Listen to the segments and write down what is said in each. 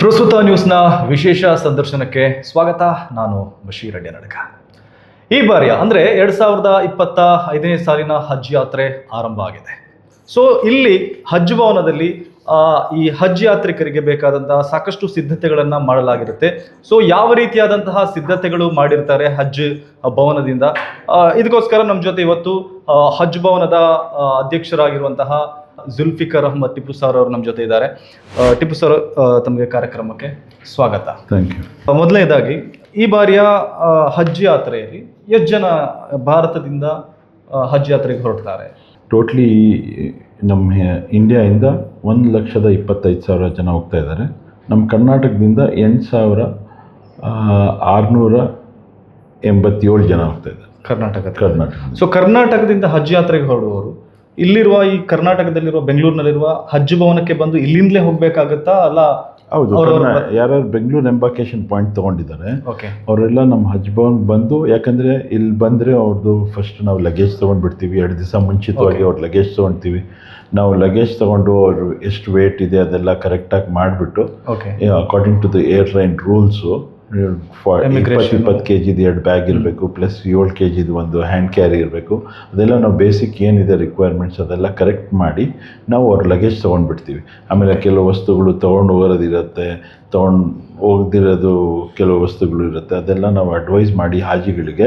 ಪ್ರಸ್ತುತ ನ್ಯೂಸ್ನ ವಿಶೇಷ ಸಂದರ್ಶನಕ್ಕೆ ಸ್ವಾಗತ. ನಾನು ಬಶೀರ್ ನಡಕ ಈ ಬಾರಿಯ, ಅಂದರೆ ಎರಡು ಸಾವಿರದ ಇಪ್ಪತ್ತ ಐದನೇ ಸಾಲಿನ ಹಜ್ ಯಾತ್ರೆ ಆರಂಭ ಆಗಿದೆ. ಸೊ ಇಲ್ಲಿ ಹಜ್ ಭವನದಲ್ಲಿ ಈ ಹಜ್ ಯಾತ್ರಿಕರಿಗೆ ಬೇಕಾದಂತಹ ಸಾಕಷ್ಟು ಸಿದ್ಧತೆಗಳನ್ನು ಮಾಡಲಾಗಿರುತ್ತೆ. ಸೊ ಯಾವ ರೀತಿಯಾದಂತಹ ಸಿದ್ಧತೆಗಳು ಮಾಡಿರ್ತಾರೆ ಹಜ್ ಭವನದಿಂದ? ಇದಕ್ಕೋಸ್ಕರ ನಮ್ಮ ಜೊತೆ ಇವತ್ತು ಹಜ್ ಭವನದ ಅಧ್ಯಕ್ಷರಾಗಿರುವಂತಹ ಜುಲ್ಫಿಕರ್ ಅಹಮದ್ ಟಿಪ್ಪು ಸರ್ ಅವರು ನಮ್ಮ ಜೊತೆ ಇದ್ದಾರೆ. ಟಿಪ್ಪು ಸರ್ ತಮಗೆ ಕಾರ್ಯಕ್ರಮಕ್ಕೆ ಸ್ವಾಗತ. ಥ್ಯಾಂಕ್ ಯು ಮೊದಲನೇದಾಗಿ ಈ ಬಾರಿಯ ಹಜ್ ಯಾತ್ರೆಯಲ್ಲಿ ಎಷ್ಟು ಜನ ಭಾರತದಿಂದ ಹಜ್ ಯಾತ್ರೆಗೆ ಹೊರಡ್ತಾರೆ? ಟೋಟ್ಲಿ ನಮ್ಮ ಇಂಡಿಯಾಯಿಂದ ಒಂದು ಲಕ್ಷದ ಇಪ್ಪತ್ತೈದು ಸಾವಿರ ಜನ ಹೋಗ್ತಾ ಇದ್ದಾರೆ. ನಮ್ಮ ಕರ್ನಾಟಕದಿಂದ ಎಂಟು ಸಾವಿರ ಆರುನೂರ ಎಂಬತ್ತೇಳು ಜನ ಹೋಗ್ತಾ ಇದ್ದಾರೆ. ಕರ್ನಾಟಕ ಕರ್ನಾಟಕ ಸೊ ಕರ್ನಾಟಕದಿಂದ ಹಜ್ ಯಾತ್ರೆಗೆ ಹೊರಡುವವರು ಇಲ್ಲಿರುವ ಈ ಕರ್ನಾಟಕದಲ್ಲಿರುವ ಬೆಂಗಳೂರಿನಲ್ಲಿರುವ ಹಜ್ ಭವನಕ್ಕೆ ಬಂದು ಇಲ್ಲಿಂದಲೇ ಹೋಗ್ಬೇಕಾಗತ್ತಾ? ಅಲ್ಲ ಹೌದು ಯಾರ್ಯಾರು ಬೆಂಗಳೂರು ಎಂಬಾಕೇಶನ್ ಪಾಯಿಂಟ್ ತೊಗೊಂಡಿದ್ದಾರೆ ಓಕೆ ಅವರೆಲ್ಲ ನಮ್ಮ ಹಜ್ ಭವನ್ ಬಂದು ಯಾಕಂದರೆ ಇಲ್ಲಿ ಬಂದರೆ ಅವ್ರದ್ದು ಫಸ್ಟ್ ನಾವು ಲಗೇಜ್ ತೊಗೊಂಡ್ಬಿಡ್ತೀವಿ ಎರಡು ದಿವಸ ಮುಂಚಿತವಾಗಿ ಅವ್ರ ಲಗೇಜ್ ತೊಗೊಳ್ತೀವಿ ನಾವು ಲಗೇಜ್ ತೊಗೊಂಡು ಅವ್ರು ಎಷ್ಟು ವೇಟ್ ಇದೆ ಅದೆಲ್ಲ ಕರೆಕ್ಟಾಗಿ ಮಾಡಿಬಿಟ್ಟು okay according to the airline rules ಇಪ್ಪತ್ತು. ಇಪ್ಪತ್ತು ಕೆ ಜಿದು ಎರಡು ಬ್ಯಾಗ್ ಇರಬೇಕು ಪ್ಲಸ್ ಏಳು ಕೆ ಜಿದು ಒಂದು ಹ್ಯಾಂಡ್ ಕ್ಯಾರಿ ಇರಬೇಕು. ಅದೆಲ್ಲ ನಾವು ಬೇಸಿಕ್ ಏನಿದೆ ರಿಕ್ವೈರ್ಮೆಂಟ್ಸ್ ಅದೆಲ್ಲ ಕರೆಕ್ಟ್ ಮಾಡಿ ನಾವು ಅವ್ರ ಲಗೇಜ್ ತೊಗೊಂಡ್ಬಿಡ್ತೀವಿ. ಆಮೇಲೆ ಕೆಲವು ವಸ್ತುಗಳು ತೊಗೊಂಡು ಹೋಗೋದಿರುತ್ತೆ ತೊಗೊಂಡು ಹೋಗ್ದಿರೋದು ಕೆಲವು ವಸ್ತುಗಳು ಇರುತ್ತೆ ಅದೆಲ್ಲ ನಾವು ಅಡ್ವೈಸ್ ಮಾಡಿ ಹಾಜಿಗಳಿಗೆ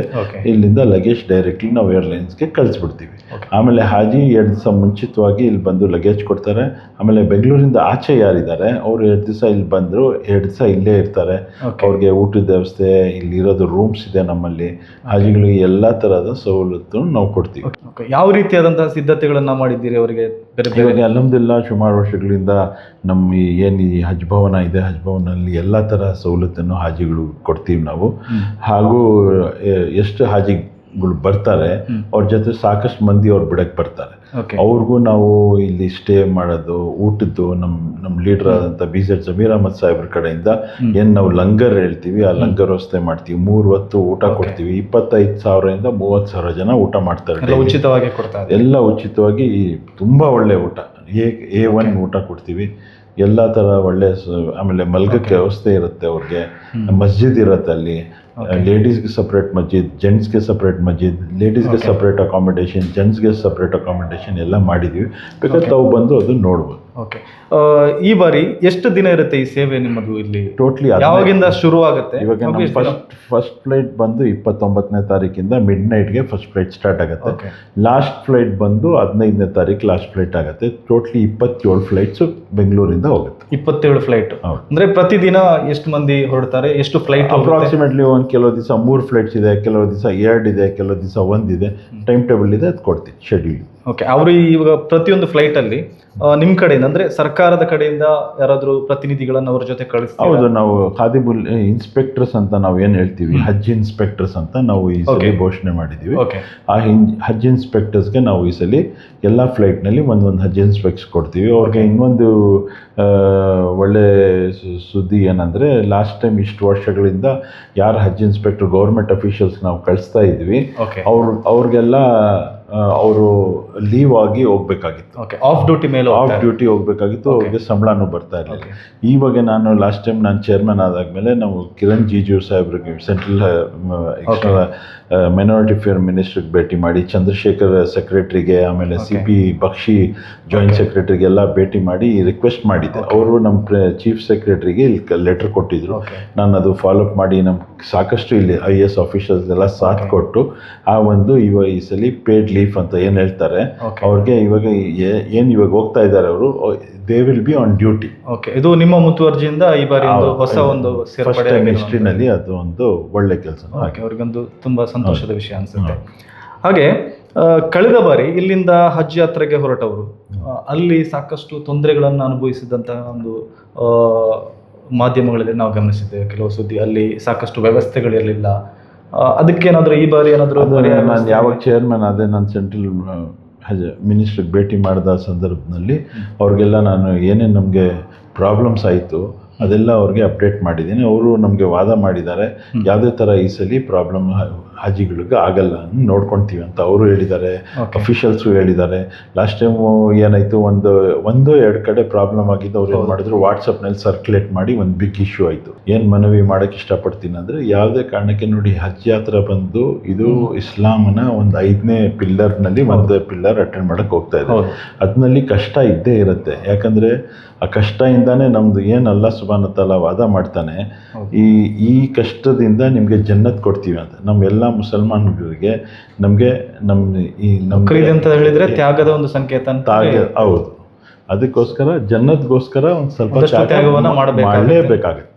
ಇಲ್ಲಿಂದ ಲಗೇಜ್ ಡೈರೆಕ್ಟ್ಲಿ ನಾವು ಏರ್ಲೈನ್ಸ್ಗೆ ಕಳಿಸ್ಬಿಡ್ತೀವಿ. ಆಮೇಲೆ ಹಾಜಿ ಎರಡು ದಿವಸ ಮುಂಚಿತವಾಗಿ ಇಲ್ಲಿ ಬಂದು ಲಗೇಜ್ ಕೊಡ್ತಾರೆ. ಆಮೇಲೆ ಬೆಂಗಳೂರಿಂದ ಆಚೆ ಯಾರಿದ್ದಾರೆ ಅವರು ಎರಡು ದಿವಸ ಇಲ್ಲಿ ಬಂದರು ಎರಡು ದಿವಸ ಇಲ್ಲೇ ಇರ್ತಾರೆ. ಅವ್ರಿಗೆ ಊಟದ ವ್ಯವಸ್ಥೆ ಇಲ್ಲಿರೋದು ರೂಮ್ಸ್ ಇದೆ ನಮ್ಮಲ್ಲಿ. ಹಾಜಿಗಳಿಗೆ ಎಲ್ಲ ಥರದ ಸವಲತ್ತು ನಾವು ಕೊಡ್ತೀವಿ. ಯಾವ ರೀತಿಯಾದಂತಹ ಸಿದ್ಧತೆಗಳನ್ನು ಮಾಡಿದ್ದೀರಿ ಅವರಿಗೆ? ಬೇರೆ ಇವಾಗ ಅಲ್ಹಮ್ದುಲಿಲ್ಲ ಸುಮಾರು ವರ್ಷಗಳಿಂದ ನಮ್ಮ ಈ ಏನು ಈ ಹಜ್ ಭವನ ಇದೆ ಹಜ್ ಭವನಲ್ಲಿ ಎಲ್ಲ ಥರ ಸವಲತ್ತನ್ನು ಹಾಜಿಗಳು ಕೊಡ್ತೀವಿ ನಾವು. ಹಾಗೂ ಎಷ್ಟು ಹಾಜಿಗಳು ಬರ್ತಾರೆ. ಅವ್ರ ಜೊತೆ ಸಾಕಷ್ಟು ಮಂದಿ ಅವ್ರು ಬಿಡಕ್ಕೆ ಬರ್ತಾರೆ. ಅವ್ರಿಗೂ ನಾವು ಇಲ್ಲಿ ಸ್ಟೇ ಮಾಡೋದು ಊಟದ್ದು ನಮ್ಮ ನಮ್ಮ ಲೀಡರ್ ಆದಂಥ ಬಿ ಜೆಡ್ ಜಮೀರ್ ಅಹಮದ್ ಸಾಹೇಬ್ರ ಕಡೆಯಿಂದ. ಏನು ನಾವು ಲಂಗರ್ ಹೇಳ್ತೀವಿ ಆ ಲಂಗರ್ ವ್ಯವಸ್ಥೆ ಮಾಡ್ತೀವಿ. ಮೂರು ಹೊತ್ತು ಊಟ ಕೊಡ್ತೀವಿ. ಇಪ್ಪತ್ತೈದು ಸಾವಿರದಿಂದ ಮೂವತ್ತು ಸಾವಿರ ಜನ ಊಟ ಮಾಡ್ತಾರೆ. ಉಚಿತವಾಗಿ ಕೊಡ್ತಾರೆ ಎಲ್ಲ ಉಚಿತವಾಗಿ ತುಂಬ ಒಳ್ಳೆ ಊಟ. ಎ ಎ ಒನ್ ಊಟ ಕೊಡ್ತೀವಿ. ಎಲ್ಲ ಥರ ಒಳ್ಳೆ ಆಮೇಲೆ ಮಲ್ಗಕ್ಕೆ ವ್ಯವಸ್ಥೆ ಇರುತ್ತೆ ಅವ್ರಿಗೆ ಮಸ್ಜಿದ್ ಇರುತ್ತೆ ಅಲ್ಲಿ. ಲೇಡೀಸ್ಗೆ ಸಪ್ರೇಟ್ ಮಸ್ಜಿದ್ ಜೆಂಟ್ಸ್ಗೆ ಸಪ್ರೇಟ್ ಮಸ್ಜಿದ್ ಲೇಡೀಸ್ಗೆ. ಸಪ್ರೇಟ್ ಅಕಾಮಿಡೇಷನ್ ಜೆಂಟ್ಸ್ಗೆ ಸಪ್ರೇಟ್ ಅಕಾಮಿಡೇಷನ್ ಎಲ್ಲ ಮಾಡಿದ್ದೀವಿ ಬೇಕಾದ್ರೆ Okay. ತಾವು ಬಂದು ಅದನ್ನ ನೋಡ್ಬೋದು ಓಕೆ ಈ ಬಾರಿ ಎಷ್ಟು ದಿನ ಇರುತ್ತೆ ಈ ಸೇವೆ ನಿಮ್ಮದು ಇಲ್ಲಿ? ಟೋಟ್ಲಿ ಯಾವಾಗಿಂದ ಶುರು ಆಗುತ್ತೆ ಇವಾಗ? ಫಸ್ಟ್ ಫಸ್ಟ್ ಫ್ಲೈಟ್ ಬಂದು ಇಪ್ಪತ್ತೊಂಬತ್ತನೇ ತಾರೀಕಿಂದ ಮಿಡ್ ನೈಟ್ಗೆ ಫಸ್ಟ್ ಫ್ಲೈಟ್ ಸ್ಟಾರ್ಟ್ ಆಗುತ್ತೆ. ಲಾಸ್ಟ್ ಫ್ಲೈಟ್ ಬಂದು ಹದಿನೈದನೇ ತಾರೀಕು ಲಾಸ್ಟ್ ಫ್ಲೈಟ್ ಆಗುತ್ತೆ. ಟೋಟ್ಲಿ ಇಪ್ಪತ್ತೇಳು ಫ್ಲೈಟ್ಸು ಬೆಂಗಳೂರಿಂದ ಹೋಗುತ್ತೆ. ಇಪ್ಪತ್ತೇಳು ಫ್ಲೈಟ್ ಅಂದರೆ ಪ್ರತಿದಿನ ಎಷ್ಟು ಮಂದಿ ಹೊರಡ್ತಾರೆ? ಎಷ್ಟು ಫ್ಲೈಟ್ ಅಪ್ರಾಕ್ಸಿಮೇಟ್ಲಿ ಒಂದು ಕೆಲವು ದಿವಸ ಮೂರು ಫ್ಲೈಟ್ಸ್ ಇದೆ ಕೆಲವು ದಿವಸ ಎರಡು ಇದೆ ಕೆಲವು ದಿವಸ ಒಂದಿದೆ. ಟೈಮ್ ಟೇಬಲ್ ಇದೆ ಅದು ಕೊಡ್ತೀನಿ ಶೆಡ್ಯೂಲ್ ಓಕೆ ಅವರು ಇವಾಗ ಪ್ರತಿಯೊಂದು ಫ್ಲೈಟ್ ಅಲ್ಲಿ ನಿಮ್ಮ ನಿಮ್ ಕಡೆಯಿಂದ ಅಂದ್ರೆ ಸರ್ಕಾರದ ಕಡೆಯಿಂದ ಯಾರಾದರೂ ಪ್ರತಿನಿಧಿಗಳನ್ನು ಅವ್ರ ಜೊತೆ ಕಳಿಸ್ತಾರೆ? ಹೌದು ನಾವು ಖಾದಿಬುಲ್ ಇನ್ಸ್ಪೆಕ್ಟರ್ಸ್ ಅಂತ ನಾವು ಏನು ಹೇಳ್ತೀವಿ? ಹಜ್ ಇನ್ಸ್ಪೆಕ್ಟರ್ಸ್ ಅಂತ ನಾವು ಈ ಸಲ ಘೋಷಣೆ ಮಾಡಿದ್ದೀವಿ ಆ ಹಿಂಜ್ ಹಜ್ ಇನ್ಸ್ಪೆಕ್ಟರ್ಸ್ಗೆ ನಾವು ಈ ಸಲ ಎಲ್ಲ ಫ್ಲೈಟ್ನಲ್ಲಿ ಒಂದೊಂದು ಹಜ್ ಇನ್ಸ್ಪೆಕ್ಟ್ಸ್ ಕೊಡ್ತೀವಿ. ಅವ್ರಿಗೆ ಇನ್ನೊಂದು ಒಳ್ಳೆ ಸುದ್ದಿ ಏನಂದರೆ ಲಾಸ್ಟ್ ಟೈಮ್ ಇಷ್ಟು ವರ್ಷಗಳಿಂದ ಯಾರು ಹಜ್ ಇನ್ಸ್ಪೆಕ್ಟರ್ ಗೌರ್ಮೆಂಟ್ ಅಫಿಷಿಯಲ್ಸ್ ನಾವು ಕಳಿಸ್ತಾ ಇದ್ವಿ. ಅವ್ರ ಅವ್ರಿಗೆಲ್ಲ ಅವರು ಲೀವ್ ಆಗಿ ಹೋಗ್ಬೇಕಾಗಿತ್ತು. ಓಕೆ ಆಫ್ ಡ್ಯೂಟಿ ಮೇಲೆ ಆಫ್ ಡ್ಯೂಟಿ ಹೋಗ್ಬೇಕಾಗಿತ್ತು. ಅವ್ರಿಗೆ ಸಂಬಳನೂ ಬರ್ತಾ ಇರಲಿಲ್ಲ. ಈವಾಗ ನಾನು ಲಾಸ್ಟ್ ಟೈಮ್ ನಾನು ಚೇರ್ಮನ್ ಆದಾದ್ಮೇಲೆ ನಾವು ಕಿರಣ್ ಜಿಜು ಸಾಹೇಬ್ರಿಗೆ ಸೆಂಟ್ರಲ್ ಮೈನಾರಿಟಿ ಫೇರ್ ಮಿನಿಸ್ಟ್ರಿಗೆ ಭೇಟಿ ಮಾಡಿ ಚಂದ್ರಶೇಖರ್ ಸೆಕ್ರೆಟರಿಗೆ ಆಮೇಲೆ ಸಿ. ಪಿ ಬಕ್ಷಿ ಜಾಯಿಂಟ್ ಸೆಕ್ರೆಟ್ರಿಗೆ ಸೆಕ್ರೆಟರಿಗೆಲ್ಲ ಭೇಟಿ ಮಾಡಿ ರಿಕ್ವೆಸ್ಟ್ ಮಾಡಿದ್ದೆ ಅವರು ನಮ್ಮ ಚೀಫ್ ಸೆಕ್ರೆಟರಿಗೆ ಇಲ್ಲಿ ಲೆಟರ್ ಕೊಟ್ಟಿದ್ರು. ನಾನು ಅದು ಫಾಲೋ ಅಪ್ ಮಾಡಿ ನಮ್ಮ ಸಾಕಷ್ಟು ಇಲ್ಲಿ ಐ ಎ ಎಸ್ ಆಫೀಸರ್ಸ್ ಎಲ್ಲ ಸಾಥ್ ಕೊಟ್ಟು ಆ ಒಂದು ಇವಾಗ ಈ ಸಲ ಪೇಡ್ ಲೀಫ್ ಅಂತ ಏನು ಹೇಳ್ತಾರೆ. ಅವ್ರಿಗೆ ಇವಾಗ ಏನು ಇವಾಗ ಹೋಗ್ತಾ ಇದ್ದಾರೆ ಅವರು they will be on duty okay ಇದು ನಿಮ್ಮ ಮುತುವರ್ಜಿಯಿಂದ ಈ ಬಾರಿ ಒಂದು ಹೊಸ ಒಂದು. ಹಿಸ್ಟ್ರಿನಲ್ಲಿ ಅದು ಒಂದು ಒಳ್ಳೆ ಕೆಲಸ ಓಕೆ ಅವ್ರಿಗೊಂದು ತುಂಬಾ ಸಂತೋಷದ ವಿಷಯ ಅನ್ಸುತ್ತೆ. ಹಾಗೆ ಕಳೆದ ಬಾರಿ ಇಲ್ಲಿಂದ ಹಜ್ ಯಾತ್ರೆಗೆ ಹೊರಟವರು ಅಲ್ಲಿ ಸಾಕಷ್ಟು ತೊಂದರೆಗಳನ್ನು ಅನುಭವಿಸಿದಂತಹ ಒಂದು ಆ, ಮಾಧ್ಯಮಗಳಲ್ಲಿ ನಾವು ಗಮನಿಸಿದ್ದೇವೆ. ಕೆಲವು ಸುದ್ದಿ ಅಲ್ಲಿ ಸಾಕಷ್ಟು ವ್ಯವಸ್ಥೆಗಳಿರಲಿಲ್ಲ. ಅದಕ್ಕೇನಾದ್ರೂ ಈ ಬಾರಿ ಏನಾದರೂ ನಾನು ಯಾವಾಗ ಚೇರ್ಮನ್ ಅದೇ ನಾನು ಸೆಂಟ್ರಲ್ ಮಿನಿಸ್ಟ್ರಿಗೆ ಭೇಟಿ ಮಾಡಿದ ಸಂದರ್ಭದಲ್ಲಿ ಅವ್ರಿಗೆಲ್ಲ ನಾನು ಏನೇನು ನಮಗೆ ಪ್ರಾಬ್ಲಮ್ಸ್ ಆಯಿತು ಅದೆಲ್ಲ ಅವ್ರಿಗೆ ಅಪ್ಡೇಟ್ ಮಾಡಿದ್ದೀನಿ. ಅವರು ನಮಗೆ ವಾದ ಮಾಡಿದ್ದಾರೆ. ಯಾವುದೇ ಥರ ಈ ಸಲ ಪ್ರಾಬ್ಲಮ್ ಹಾಜಿಗಳಿಗೆ ಆಗಲ್ಲ ನೋಡ್ಕೊಳ್ತೀವಿ ಅಂತ ಅವರು ಹೇಳಿದ್ದಾರೆ. ಅಫಿಷಿಯಲ್ಸು ಹೇಳಿದ್ದಾರೆ. ಲಾಸ್ಟ್ ಟೈಮು ಏನಾಯಿತು ಒಂದು ಒಂದು ಎರಡು ಕಡೆ ಪ್ರಾಬ್ಲಮ್ ಆಗಿದ್ದು ಅವ್ರು ಏನು. ಮಾಡಿದ್ರು ವಾಟ್ಸಪ್ನಲ್ಲಿ ಸರ್ಕ್ಯುಲೇಟ್ ಮಾಡಿ ಒಂದು ಬಿಗ್ ಇಶ್ಯೂ ಆಯಿತು. ಏನು ಮನವಿ ಮಾಡೋಕ್ಕೆ ಇಷ್ಟಪಡ್ತೀನಿ ಅಂದರೆ ಯಾವುದೇ ಕಾರಣಕ್ಕೆ ನೋಡಿ ಹಜ್ ಯಾತ್ರ ಬಂದು ಇದು ಇಸ್ಲಾಮನ ಒಂದು ಐದನೇ ಪಿಲ್ಲರ್ನಲ್ಲಿ ಒಂದು ಪಿಲ್ಲರ್ ಅಟೆಂಡ್ ಮಾಡೋಕ್ಕೆ ಹೋಗ್ತಾ ಇದೆ ಅದರಲ್ಲಿ ಅದ್ನಲ್ಲಿ ಕಷ್ಟ ಇದ್ದೇ ಇರುತ್ತೆ. ಯಾಕಂದರೆ ಆ ಕಷ್ಟದಿಂದಾನೇ ನಮ್ಮದು ಏನು ಅಲ್ಲ ಸುಬಾನ ತಾಲ ವಾದ ಮಾಡ್ತಾನೆ. ಈ ಈ ಕಷ್ಟದಿಂದ ನಿಮಗೆ ಜನ್ನತ್ ಕೊಡ್ತೀವಿ ಅಂತ. ನಮ್ಮ ಎಲ್ಲ ಮುಸಲ್ಮಾನರಿಗೆ ನಮಗೆ ನಮ್ಮ ಈ ನಮ್ಮ ಅಂತ ಹೇಳಿದ್ರೆ ತ್ಯಾಗದ ಒಂದು ಸಂಕೇತ ಅಂತ ಹೌದು. ಅದಕ್ಕೋಸ್ಕರ ಜನ್ನದ್ಗೋಸ್ಕರ ಒಂದು ಸ್ವಲ್ಪ ತ್ಯಾಗವನ್ನು. ಮಾಡಲೇಬೇಕಾಗುತ್ತೆ.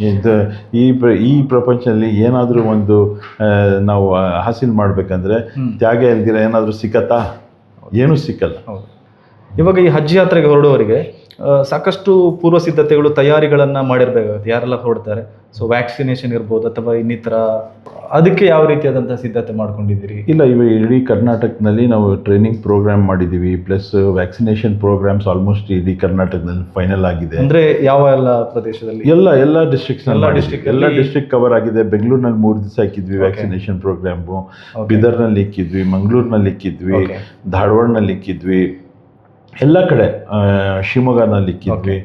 ಇದು ಈ ಪ್ರ- ಈ ಪ್ರಪಂಚದಲ್ಲಿ ಏನಾದರೂ ಒಂದು ನಾವು ಹಾಸಿಲ್ ಮಾಡಬೇಕಂದ್ರೆ. ತ್ಯಾಗ ಇಲ್ದಿರ ಏನಾದರೂ ಸಿಕ್ಕತ್ತಾ? ಏನೂ ಸಿಕ್ಕಲ್ಲ. ಇವಾಗ ಈ ಹಜ್ ಯಾತ್ರೆಗೆ ಹೊರಡುವವರಿಗೆ ಸಾಕಷ್ಟು ಪೂರ್ವ ಸಿದ್ಧತೆಗಳು ತಯಾರಿಗಳನ್ನು ಮಾಡಿರ್ಬೇಕಾಗುತ್ತೆ. ಯಾರೆಲ್ಲ ಹೊರಡ್ತಾರೆ? ಸೊ ವ್ಯಾಕ್ಸಿನೇಷನ್ ಇರ್ಬೋದು ಅಥವಾ ಇನ್ನಿತರ ಅದಕ್ಕೆ ಯಾವ ರೀತಿಯಾದಂಥ ಸಿದ್ಧತೆ ಮಾಡ್ಕೊಂಡಿದ್ದೀರಿ? ಇಲ್ಲ ಇವ ಇಡೀ ಕರ್ನಾಟಕದಲ್ಲಿ ನಾವು ಟ್ರೈನಿಂಗ್ ಪ್ರೋಗ್ರಾಮ್ ಮಾಡಿದ್ದೀವಿ. ಪ್ಲಸ್ ವ್ಯಾಕ್ಸಿನೇಷನ್ ಪ್ರೋಗ್ರಾಮ್ಸ್ ಆಲ್ಮೋಸ್ಟ್ ಇಡೀ ಕರ್ನಾಟಕದಲ್ಲಿ ಫೈನಲ್ ಆಗಿದೆ. ಅಂದ್ರೆ ಯಾವ ಎಲ್ಲ ಪ್ರದೇಶದಲ್ಲಿ? ಎಲ್ಲ ಎಲ್ಲ ಡಿಸ್ಟ್ರಿಕ್ಸ್ ಎಲ್ಲ ಡಿಸ್ಟ್ರಿಕ್ ಎಲ್ಲ ಡಿಸ್ಟ್ರಿಕ್ಟ್ ಕವರ್ ಆಗಿದೆ. ಬೆಂಗಳೂರಿನಲ್ಲಿ ಮೂರು ದಿವಸ ಹಾಕಿದ್ವಿ ವ್ಯಾಕ್ಸಿನೇಷನ್ ಪ್ರೋಗ್ರಾಮು. ಬೀದರ್ನಲ್ಲಿ ಇಕ್ಕಿದ್ವಿ ಮಂಗಳೂರಿನಲ್ಲಿ ಇಕ್ಕಿದ್ವಿ. ಧಾರವಾಡನಲ್ಲಿ ಇಕ್ಕಿದ್ವಿ ಎಲ್ಲ ಕಡೆ ಶಿವಮೊಗ್ಗನಲ್ಲಿ ಇಕ್ಕಿದ್ವಿ.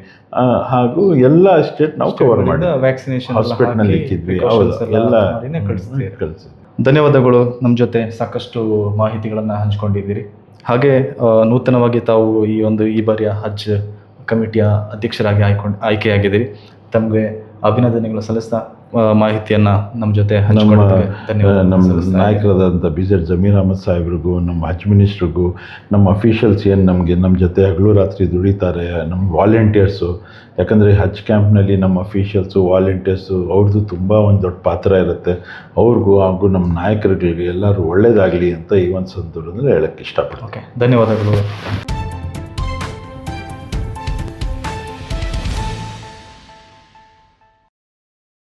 ಹಾಗೂ ಎಲ್ಲ ಸ್ಟೇಟ್ ನಾವು ಕವರ್ ಮಾಡಿ ವ್ಯಾಕ್ಸಿನೇಷನ್ ಹಾಸ್ಪಿಟಲ್ನಲ್ಲಿ ಇಕ್ಕಿದ್ವಿ. ಹೌದು. ಎಲ್ಲ ಕಳಿಸಿದ್ವಿ. ಧನ್ಯವಾದಗಳು. ನಮ್ಮ ಜೊತೆ ಸಾಕಷ್ಟು ಮಾಹಿತಿಗಳನ್ನು ಹಂಚ್ಕೊಂಡಿದ್ದೀರಿ. ಹಾಗೆ ನೂತನವಾಗಿ ತಾವು ಈ ಒಂದು ಈ ಬಾರಿಯ ಹಜ್ ಕಮಿಟಿಯ ಅಧ್ಯಕ್ಷರಾಗಿ ಆಯ್ಕೊಂಡು ಆಯ್ಕೆಯಾಗಿದ್ದೀರಿ. ತಮಗೆ ಅಭಿನಂದನೆಗಳು ಸಲ್ಲಿಸ್ತಾ ಮಾಹಿತಿಯನ್ನ ನಮ್ಮ ಜೊತೆ ನಮ್ಮ ಧನ್ಯವಾದ. ನಾಯಕರಾದಂಥ ಬಿ ಜೆಡ್ ಜಮೀರ್ ಅಹಮದ್ ಸಾಹೇಬ್ರಿಗೂ ನಮ್ಮ ಹಜ್ ಮಿನಿಸ್ಟ್ರಿಗೂ ನಮ್ಮ ಅಫಿಷಿಯಲ್ಸ್ ಏನು ನಮಗೆ ನಮ್ಮ ಜೊತೆ ಹಗಲು ರಾತ್ರಿ ದುಡಿತಾರೆ ನಮ್ಮ ವಾಲಂಟಿಯರ್ಸು ಯಾಕಂದರೆ ಹಜ್ ಕ್ಯಾಂಪ್ನಲ್ಲಿ ನಮ್ಮ ಅಫಿಷಿಯಲ್ಸು ವಾಲಂಟಿಯರ್ಸು ಅವ್ರದ್ದು ತುಂಬ ಒಂದು ದೊಡ್ಡ ಪಾತ್ರ ಇರುತ್ತೆ. ಅವ್ರಿಗೂ ಹಾಗೂ ನಮ್ಮ ನಾಯಕರುಗಳಿಗೆ ಎಲ್ಲರೂ ಒಳ್ಳೇದಾಗಲಿ ಅಂತ ಈ ಒಂದು ಸಂದರ್ಭದಲ್ಲಿ ಹೇಳಕ್ಕೆ ಇಷ್ಟಪಡ್ತೀನಿ. ಓಕೆ ಧನ್ಯವಾದಗಳು.